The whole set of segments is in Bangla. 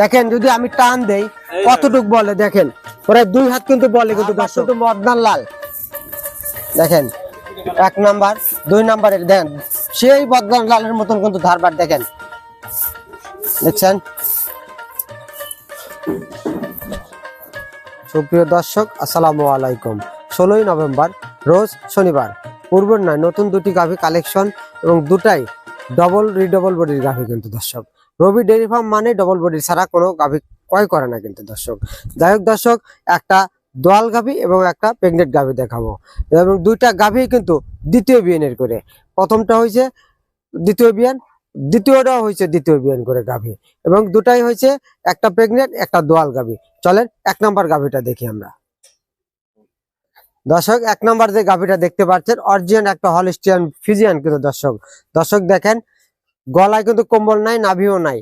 দেখেন যদি আমি টান দেই কতটুক বলে দেখেন? ওরা দুই হাত কিন্তু বলে কিন্তু দর্শক কিন্তু মদনার লাল। দেখেন এক নাম্বার দুই নাম্বারের দেখেন সেই বদনার লালের মতন কিন্তু ধারবার দেখেন। দেখছেন? সুপ্রিয় দর্শক আসসালামু আলাইকুম। ষোলোই নভেম্বর রোজ শনিবার। পূর্বের নয় নতুন দুটি গাভি কালেকশন এবং দুটাই ডবল রিডবল বডির গাভি কিন্তু দর্শক। রবি ডেয়ারি ফার্ম মানে ডবল বডি ছাড়া কোনো গাভি ক্রয় করে না কিন্তু দর্শক। যাই হোক দর্শক, একটা দোয়াল গাভি এবং একটা প্রেগনেন্ট গাভি দেখাবো। এবং দুইটা গাভি কিন্তু দ্বিতীয় বিয়ানের করে। প্রথমটা হয়েছে দ্বিতীয় বিয়ান, দ্বিতীয়টাও হয়েছে দ্বিতীয় বিয়ান করে গাভি। এবং দুটাই হয়েছে একটা প্রেগনেন্ট একটা দোয়াল গাভি। চলেন এক নম্বর গাভিটা দেখি আমরা। দর্শক, এক নম্বর যে গাভিটা দেখতে পাচ্ছেন, অরিজিনাল একটা হলিস্টিয়ান ফিজিয়ান কিন্তু দর্শক। দর্শক দেখেন গলায় কিন্তু কম্বল নাই, নাভিও নাই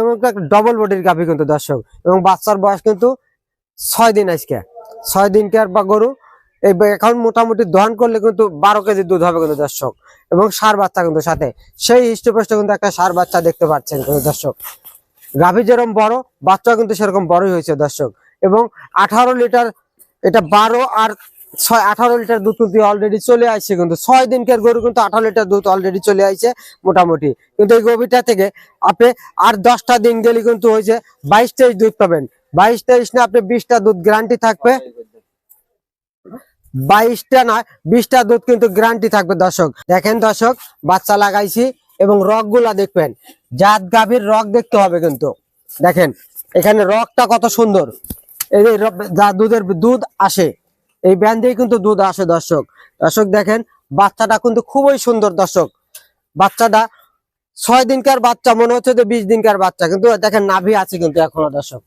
এবং ডবল বডির গাভি কিন্তু দর্শক। এবং বাচ্চার বয়স কিন্তু ছয় দিন আজকে। ছয় দিনকার বা গরু, এই এখন মোটামুটি দহন করলে কিন্তু বারো কেজি দুধ হবে কিন্তু দর্শক। এবং সার বাচ্চা কিন্তু সাথে। সেই হৃষ্টপুষ্ট কিন্তু একটা সার বাচ্চা দেখতে পাচ্ছেন কিন্তু দর্শক। গাভী যেরকম বড় বাচ্চা কিন্তু সেরকম বড়ই হয়েছে দর্শক। এবং আঠারো লিটার এটা বারো আর ছয় আঠারো লিটার দুধ কিন্তু অলরেডি চলে আসছে কিন্তু ছয় দিনকার গরু কিন্তু আঠারো লিটার দুধ অলরেডি চলে আসছে মোটামুটি। কিন্তু এই গভীরটা থেকে আপনি আর দশটা দিন গেলে কিন্তু হয়েছে বাইশ তেইশ দুধ পাবেন। বাইশ তেইশ না আপনি বিশটা দুধ গ্যারান্টি থাকবে। বাইশটা নয় বিশটা দুধ কিন্তু গ্যারান্টি থাকবে দর্শক। দেখেন দর্শক, বাচ্চা লাগাইছি এবং রকগুলা দেখবেন। জাত গাভীর রক দেখতে হবে কিন্তু। দেখেন, এখানে রকটা কত সুন্দর। এই দুধের দুধ আসে। এই ব্যান দিয়ে কিন্তু দুধ আসে, দর্শক। দর্শক দেখেন, বাচ্চাটা কিন্তু খুবই সুন্দর, দর্শক। বাচ্চাটা ছয় দিনকার বাচ্চা, মনে হচ্ছে যে বিশ দিনকার বাচ্চা, কিন্তু দেখেন নাভি আছে কিন্তু এখনও, দর্শক।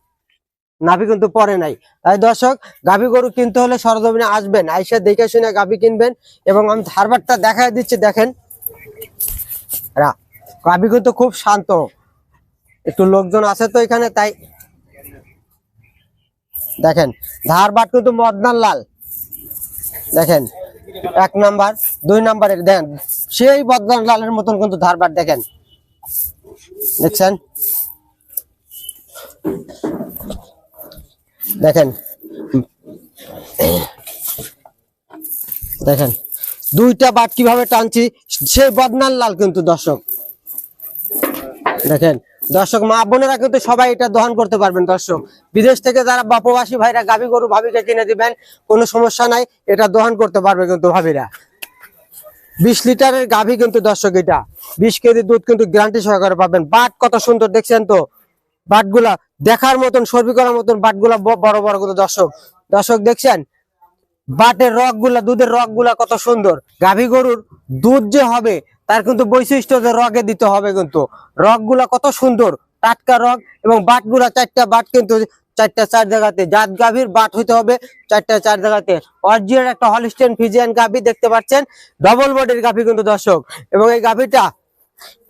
নাভি কিন্তু পরে নাই। তাই দর্শক, গাভী গরু কিনতে হলে সরজমিনে আসবেন, আইসা দেখে শুনে গাভী কিনবেন এবং আমি ধারবারটা দেখা দিচ্ছি, দেখেন। গাভী কিন্তু খুব শান্ত। একটু লোকজন আছে তো এখানে, তাই দেখেন, ধারবাট কিন্তু মদনার লাল। দেখেন, এক নাম্বার, দুই নাম্বারের দেখেন, সেই বদনার লালের মতন কিন্তু ধারবার দেখেন। দেখছেন? দেখেন? দেখেন? দুইটা বাট কীভাবে টানছি, সেই বদনাল লাল কিন্তু দর্শক। দেখেন? দর্শক, মা বোনেরা কিন্তু সবাই এটা দহন করতে পারবেন, দর্শক। বিদেশ থেকে যারা বাপবাসী ভাইরা গাভী গরু, ভাবিকে কিনে দিবেন, কোনো সমস্যা নাই, এটা দহন করতে পারবে কিন্তু ভাবিরা। বিশ লিটারের গাভী কিন্তু দর্শক এটা। বিশ কেজি দুধ কিন্তু গ্যারান্টি সহকারে পাবেন। বাট কত সুন্দর, দেখছেন তো? বাটগুলা দেখার মতন, সর্বি করার মতন বাটগুলা বড় বড় কিন্তু দর্শক। দর্শক, দেখছেন? বাটের রকগুলা দুধের রকগুলা কত সুন্দর। গাভী গরুর দুধ যে হবে, তার কিন্তু বৈশিষ্ট্য যে রগে দিতে হবে কিন্তু। রকগুলা কত সুন্দর, টাটকা রক এবং বাটগুলা চারটা বাট কিন্তু চারটা চার জায়গাতে। জাত গাভীর বাট হইতে হবে চারটা চার জায়গাতে। অরিজিনাল একটা হলিস্টেন ফিজিয়ান গাভী দেখতে পাচ্ছেন। ডবল বডির গাভী কিন্তু দর্শক। এবং এই গাভীটা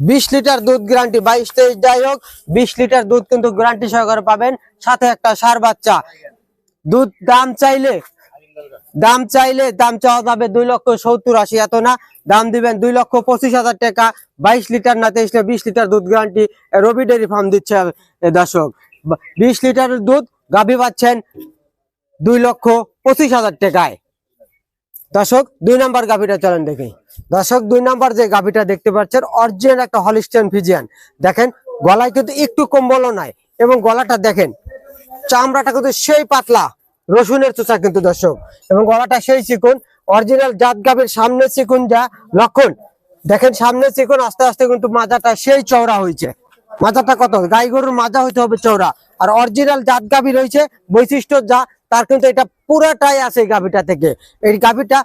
বিশ লিটার দুধ গ্যারান্টি বাইশ তেইশ যাই হোক, বিশ লিটার দুধ কিন্তু গ্যারান্টি সহকারে পাবেন। সাথে একটা সার বাচ্চা। দুধ দাম চাইলে দাম চাইলে দাম চাওয়া যাবে দুই লক্ষ সত্তর আশি এত না। দাম দিবেন দুই লক্ষ পঁচিশ হাজার টাকা, বাইশ লিটার না তেইশ বিশ লিটার দুধ গ্যারান্টি রবি ডেয়ারি ফার্ম দিচ্ছে দর্শক। বিশ লিটার দুধ গাভী পাচ্ছেন দুই লক্ষ পঁচিশ হাজার টাকায়। দর্শক, দুই নাম্বার গাভীটা চলেন দেখি। দর্শক, দুই নাম্বার যে গাভীটা দেখতে পাচ্ছেন অরিজিনাল একটা হলিস্টিয়ান ফিজিয়ান দেখেন, গলায় কিন্তু একটু কম্বলও নাই এবং গলাটা দেখেন, চামড়াটা কিন্তু সেই পাতলা। রসুনের চোচা কিন্তু দর্শক। এবং গলাটা সেই চিকুন অরিজিনাল জাত গাভীর সামনে চিকুন যা লক্ষণ। দেখেন সামনে চিকুন, আস্তে আস্তে কিন্তু মাজাটা সেই চওড়া হয়েছে। মাজাটা কত? গাই গরুর মাজা হইতে হবে চওড়া। আর অরিজিনাল জাত গাভী রয়েছে, বৈশিষ্ট্য যা, তার কিন্তু এটা পুরাটাই আছে এই গাভীটা থেকে। এই গাভীটা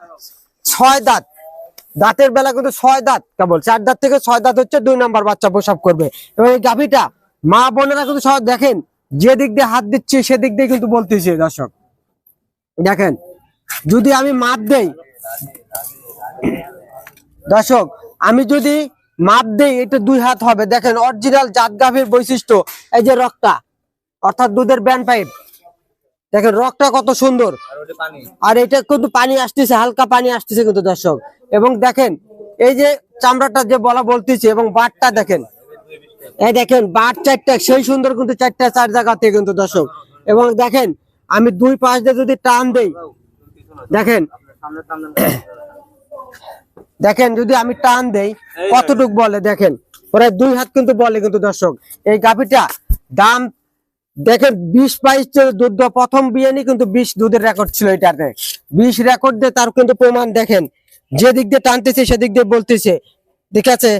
ছয় দাঁত। দাঁতের বেলা কিন্তু ছয় দাঁত কেবল। চার দাঁত থেকে ছয় দাঁত হচ্ছে, দুই নাম্বার বাচ্চা প্রসাব করবে। এবং এই গাভীটা মা বোনেরা কিন্তু দেখেন, যে দিক দিয়ে হাত দিচ্ছে সেদিক দিয়ে কিন্তু বলতেছি দর্শক। দেখেন যদি আমি মাপ দেই দর্শক আমি যদি মাপ দেই এটা দুই হাত হবে। দেখেন অরিজিনাল জাত গাভীর বৈশিষ্ট্য এই যে রক্তটা অর্থাৎ দুধের ব্যান্ড পাইপ দেখেন রকটা কত সুন্দর। আর এটা কিন্তু পানি আসতেছে হালকা পানি আসতেছে কিন্তু দর্শক। এবং দেখেন এই যে চামড়াটা যে বলা বলতেছে এবং বাটটা দেখেন এই দেখেন বাট চারটা সেই সুন্দর কিন্তু চারটা চার জায়গাতে কিন্তু দর্শক। এবং দেখেন আমি দুই পাশ দিয়ে যদি টান দেই দেখেন। দেখেন যদি আমি টান দেই কতটুক বলে দেখেন। প্রায় দুই হাত কিন্তু বলে কিন্তু দর্শক। এই গাভিটা দাম দেখেন বিশ বাইশ দুধ প্রথম বিয়ানি কিন্তু বিশ দুধের রেকর্ড ছিল এটাতে। বিশ রেকর্ড দিয়ে তার কিন্তু প্রমাণ দেখেন। যে দিক দিয়ে টানতেছে সেদিক দিয়ে বলতেছে। ঠিক আছে?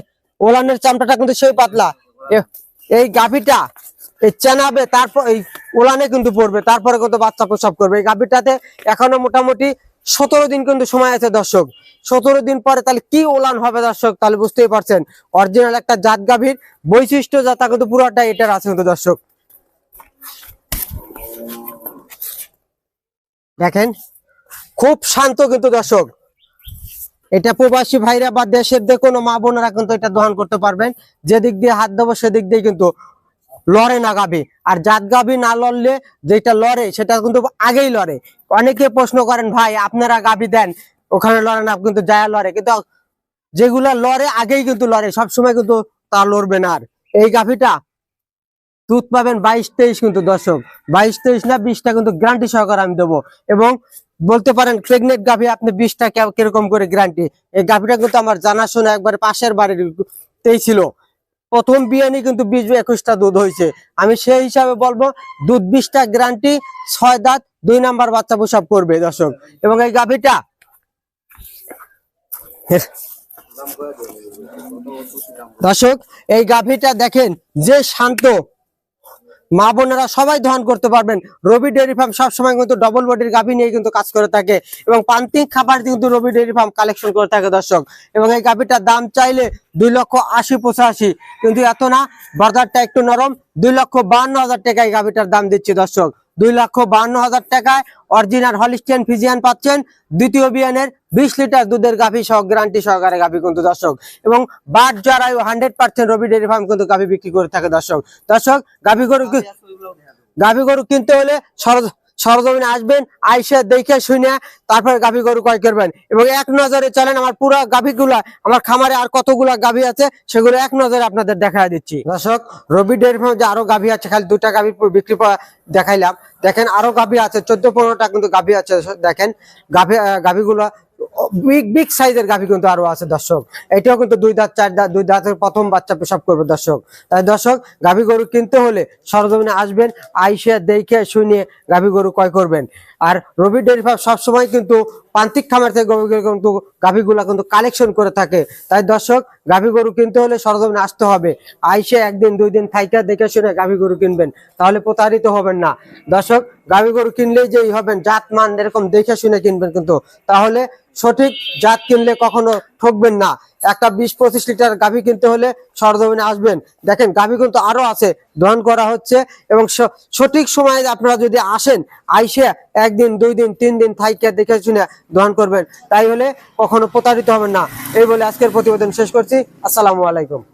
ওলানের চামটাটা কিন্তু সেই পাতলা। এই গাভিটা এই চেনাবে, তারপর এই ওলানে কিন্তু পড়বে, তারপরে কিন্তু বাচ্চা প্রসব করবে। এই গাভিটাতে এখনও মোটামুটি সতেরো দিন কিন্তু সময় আছে দর্শক। সতেরো দিন পরে তাহলে কি ওলান হবে দর্শক, তাহলে বুঝতেই পারছেন। অরিজিনাল একটা জাত গাভীর, বৈশিষ্ট্য যা তা কিন্তু পুরোটা এটার আছে কিন্তু দর্শক। দেখেন, খুব শান্ত কিন্তু দর্শক। এটা প্রবাসী ভাইরা বা দেশের যে কোনো মা বোনেরা কিন্তু এটা দহন করতে পারবেন। যেদিক দিয়ে হাত দেবো সেদিক দিয়ে কিন্তু লড়ে না গাবি। আর জাত গাবি না লড়লে যেটা লড়ে, সেটা কিন্তু আগেই লড়ে। অনেকে প্রশ্ন করেন, ভাই, আপনারা গাবি দেন, ওখানে লড়ে না, কিন্তু যায় লড়ে। কিন্তু যেগুলা লড়ে, আগেই কিন্তু লড়ে, সবসময় কিন্তু তা লড়বে না আর। এই গাভিটা দুধ পাবেন বাইশ তেইশ কিন্তু দর্শক। বাইশ তেইশ না বিশটা কিন্তু গ্যারান্টি সহকারে আমি দেবো। এবং বলতে পারেন প্রেগনেন্ট গাভি, আপনি বিশটা কীরকম করে গ্যারান্টি এই গাভিটা কিন্তু আমার জানাশোনা একবার পাশের বাড়ির বাড়িতেই ছিল। প্রথম বিয়ানি কিন্তু বিশ একুশটা দুধ হয়েছে। আমি সেই হিসাবে বলব, দুধ বিশটা গ্যারান্টি, ছয় দাঁত, দুই নাম্বার বাচ্চা প্রসব করবে দর্শক। এবং এই গাভিটা দর্শক, এই গাভিটা দেখেন যে শান্ত মা বোনেরা সবাই দহন করতে পারবেন। রবি ডেয়ারি ফার্ম সবসময় কিন্তু ডবল বডির গাভী নিয়ে কিন্তু কাজ করে থাকে এবং পান্তিক খাবার কিন্তু রবি ডেয়ারি ফার্ম কালেকশন করে থাকে দর্শক। এবং এই গাভীটার দাম চাইলে দুই লক্ষ আশি পঁচাশি। কিন্তু এত না, বাজারটা একটু নরম, দুই লক্ষ বান্ন হাজার টাকা এই গাভীটার দাম দিচ্ছে দর্শক। দুই লক্ষ বান্ন হাজার টাকায় অরিজিনাল হলিস্টিয়ান ফিজিয়ান পাচ্ছেন। দ্বিতীয় বিয়ানের বিশ লিটার দুধের গাভি সহ গ্যারান্টি সহকারে গাভি কিন্তু দর্শক। এবং বাট জরায়ু hundred percent Rabi dairy farm কিন্তু গাভি বিক্রি করে থাকে দর্শক। দর্শক, গাভি গরু গাভী গরু কিনতে হলে সরজ- সরজমিনে আসবেন, আইসা দেখে শুনে তারপরে গাভী গরু ক্রয় করবেন। এবং এক নজরে চলেন, আমার পুরো গাভীগুলা, আমার খামারে আর কতগুলা গাভী আছে, সেগুলো এক নজরে আপনাদের দেখা দিচ্ছি। দর্শক, রবি ডেয়ারি যে আরও গাভী আছে, খালি দুটা গাভী বিক্রি দেখাইলাম। দেখেন আরও গাভী আছে, চোদ্দ পনেরোটা কিন্তু গাভী আছে দেখেন। গাভী গাভীগুলা বিগ বিগ সাইজের গাভী কিন্তু আরও আছে, দর্শক। এটাও কিন্তু দুই দাঁত, চার দাঁত, দুই দাঁতের প্রথম বাচ্চা পেশাব করবে, দর্শক। তাই দর্শক, গাভী গরু কিনতে হলে সরজমিনে আসবেন, আইসে দেখে শুনে গাভী গরু ক্রয় করবেন। আর রবি ডেয়ারি ফার্ম সবসময় কিন্তু প্রান্তিক খামার থেকে কিন্তু গাভীগুলা কিন্তু কালেকশন করে থাকে। তাই দর্শক, গাভী গরু কিনতে হলে সরজমিনে আসতে হবে। আইসে একদিন, দুই দিন থাইকা দেখে শুনে গাভী গরু কিনবেন, তাহলে প্রতারিত হবেন না। দর্শক, গাভী গরু কিনলেই যেই হবেন জাত মান এরকম দেখে শুনে কিনবেন কিন্তু। তাহলে সঠিক জাত কিনলে কখনো ঠকবেন না। একটা বিশ পঁচিশ লিটার গাভী কিনতে হলে সরজমিনে আসবেন। দেখেন, গাভী কিন্তু আরও আছে, দহন করা হচ্ছে এবং সঠিক সময়ে আপনারা যদি আসেন, আইসে একদিন, দুই দিন, তিন দিন থাইকে দেখে শুনে দহন করবেন। তাই হলে কখনো প্রতারিত হবেন না। এই বলে আজকের প্রতিবেদন শেষ করছি। আসসালামু আলাইকুম।